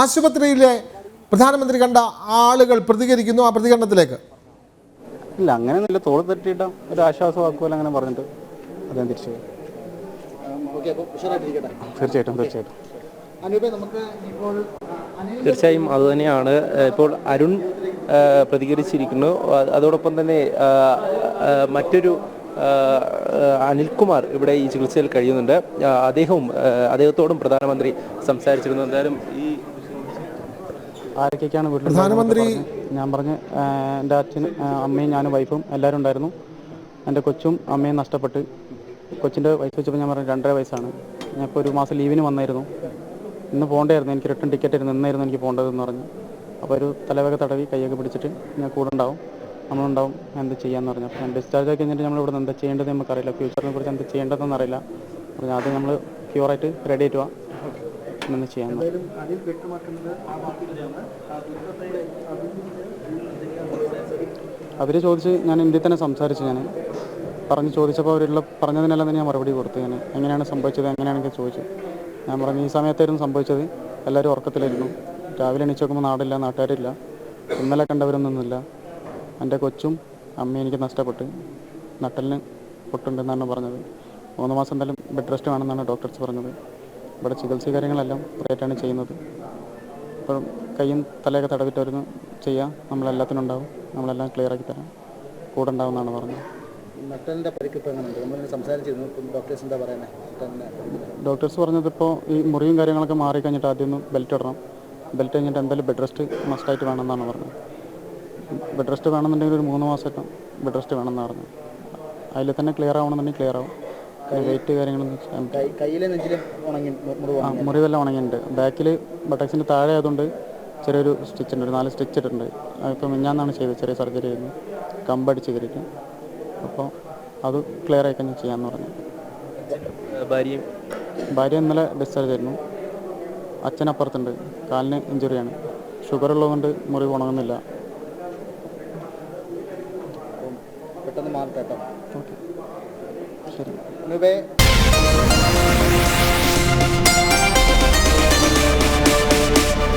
ആശുപത്രിയിലെ പ്രധാനമന്ത്രി കണ്ട ആളുകൾ പ്രതികരിക്കുന്നു ആ പ്രതികരണത്തിലേക്ക്? ഇല്ല അങ്ങനെ അങ്ങനെയൊന്നുമില്ല തോൾ തട്ടിയിട്ട് ഒരു ആശ്വാസമാക്കുമല്ലോ അങ്ങനെ പറഞ്ഞിട്ട് അദ്ദേഹം തിരിച്ചു. തീർച്ചയായിട്ടും തീർച്ചയായിട്ടും. തീർച്ചയായും അതുതന്നെയാണ് ഇപ്പോൾ അരുൺ പ്രതികരിച്ചിരിക്കുന്നു. അതോടൊപ്പം തന്നെ മറ്റൊരു അനിൽകുമാർ ഇവിടെ ഈ ചികിത്സയിൽ കഴിയുന്നുണ്ട്. അദ്ദേഹവും അദ്ദേഹത്തോടും പ്രധാനമന്ത്രി സംസാരിച്ചിരുന്നു. എന്തായാലും ഈ ആരൊക്കെയാണ് വീട്ടിൽ പ്രധാനമന്ത്രി- ഞാൻ പറഞ്ഞ് എന്റെ അച്ഛനും അമ്മയും ഞാനും വൈഫും എല്ലാവരും ഉണ്ടായിരുന്നു. എന്റെ കൊച്ചും അമ്മയും നഷ്ടപ്പെട്ട്. കൊച്ചിന്റെ വയസ്സ് വെച്ചപ്പോൾ ഞാൻ പറഞ്ഞു രണ്ടര വയസ്സാണ്. ഞാൻ ഇപ്പോൾ ഒരു മാസം ലീവിന് വന്നായിരുന്നു. ഇന്ന് പോകേണ്ടായിരുന്നു എനിക്ക് റിട്ടേൺ ടിക്കറ്റ് ആയിരുന്നു. ഇന്നായിരുന്നു എനിക്ക് പോകേണ്ടതെന്ന് പറഞ്ഞു. അപ്പോൾ ഒരു തലവേഗ തടവി കൈയൊക്കെ പിടിച്ചിട്ട് ഞാൻ കൂടെ ഉണ്ടാവും നമ്മളുണ്ടാവും എന്ത് ചെയ്യാന്ന് പറഞ്ഞു. അപ്പോൾ ഞാൻ ഡിസ്ചാർജ് ആക്കി കഴിഞ്ഞിട്ട് നമ്മൾ ഇവിടെ എന്താ ചെയ്യേണ്ടത് നമുക്കറിയില്ല. ഫ്യൂച്ചറിനെ കുറിച്ച് എന്താ ചെയ്യേണ്ടതെന്ന് അറിയില്ല. പറഞ്ഞു ആദ്യം നമ്മൾ ക്യൂറായിട്ട് റെഡി ആയിട്ട് വാ ചെയ്യാൻ അവർ ചോദിച്ച് ഞാൻ ഇന്ത്യയിൽ തന്നെ സംസാരിച്ചു ഞാൻ പറഞ്ഞ് ചോദിച്ചപ്പോൾ അവരുള്ള പറഞ്ഞതിനെല്ലാം തന്നെ ഞാൻ മറുപടി കൊടുത്തു ഞാൻ എങ്ങനെയാണ് സംഭവിച്ചത് എങ്ങനെയാണെങ്കിൽ ചോദിച്ചു ഞാൻ പറഞ്ഞു ഈ സമയത്തായിരുന്നു സംഭവിച്ചത്. എല്ലാവരും ഉറക്കത്തിലായിരുന്നു. രാവിലെ എണീച്ച് നോക്കുമ്പോൾ നാടില്ല നാട്ടുകാരില്ല. ഇന്നലെ കണ്ടവരൊന്നുമില്ല. എന്റെ കൊച്ചും അമ്മയും എനിക്ക് നഷ്ടപ്പെട്ട്. നട്ടലിന് പൊട്ടുണ്ടെന്നാണ് പറഞ്ഞത്. മൂന്ന് മാസം എന്തായാലും ബെഡ് റെസ്റ്റ് വേണമെന്നാണ് ഡോക്ടർസ് പറഞ്ഞത്. ഇവിടെ ചികിത്സ കാര്യങ്ങളെല്ലാം പ്രൈവറ്റാണ് ചെയ്യുന്നത്. ഇപ്പം കയ്യും തലയൊക്കെ തടവിട്ടായിരുന്നു ചെയ്യാം നമ്മളെല്ലാത്തിനും ഉണ്ടാവും. നമ്മളെല്ലാം ക്ലിയർ ആക്കി തരാം. കൂടെ ഉണ്ടാവും എന്നാണ് പറഞ്ഞത്. നട്ടലിന്റെ പരിക്ക് ഇപ്പൊ എങ്ങനെയുണ്ട്? നമ്മൾ സംസാരിച്ചിരുന്നു. ഡോക്ടേഴ്സ് എന്താ പറയുന്നത് ഡോക്ടേഴ്സ് പറഞ്ഞത് ഇപ്പോൾ ഈ മുറിയും കാര്യങ്ങളൊക്കെ മാറി കഴിഞ്ഞിട്ട് ആദ്യം ഒന്ന് ബെൽറ്റ് ഇടണം. ബെൽറ്റ് കഴിഞ്ഞിട്ട് എന്തായാലും ബെഡ് റെസ്റ്റ് മസ്റ്റായിട്ട് വേണമെന്നാണ് പറഞ്ഞത്. ബെഡ് റെസ്റ്റ് വേണമെന്നുണ്ടെങ്കിൽ ഒരു മൂന്ന് മാസമൊക്കെ ബെഡ് റെസ്റ്റ് വേണമെന്നാണ് പറഞ്ഞത്. അതിൽ തന്നെ ക്ലിയർ ആവണമെന്നുണ്ടെങ്കിൽ ക്ലിയർ ആവും. വെയിറ്റ് കാര്യങ്ങളൊന്നും കയ്യിലെ ഉണങ്ങി മുറിവെല്ലാം ഉണങ്ങിയിട്ടുണ്ട്. ബാക്കിൽ ബട്ടക്സിന്റെ താഴെ ആയതുകൊണ്ട് ചെറിയൊരു സ്റ്റിച്ച് ഉണ്ട്. ഒരു നാല് സ്റ്റിച്ച് ഇട്ടിട്ടുണ്ട്. അതിപ്പോൾ മിഞ്ഞാന്നാണ് ചെയ്തത്. ചെറിയ സർജറി ആയിരുന്നു. കമ്പടിച്ച് കയറിയിട്ട്. അപ്പോൾ അത് ക്ലിയർ ആയി കഴിഞ്ഞാൽ ചെയ്യാമെന്ന് പറഞ്ഞു. ഭാര്യയും? ഭാര്യ ഇന്നലെ ഡിസ്ചാർജ് ആയിരുന്നു. അച്ഛനപ്പുറത്തുണ്ട് കാലിന് ഇഞ്ചുറിയാണ് ഷുഗർ ഉള്ളതുകൊണ്ട് മുറിവ് ഉണങ്ങുന്നില്ല. പെട്ടെന്ന് മാറട്ടെ കേട്ടോ ഓക്കെ. ശരി.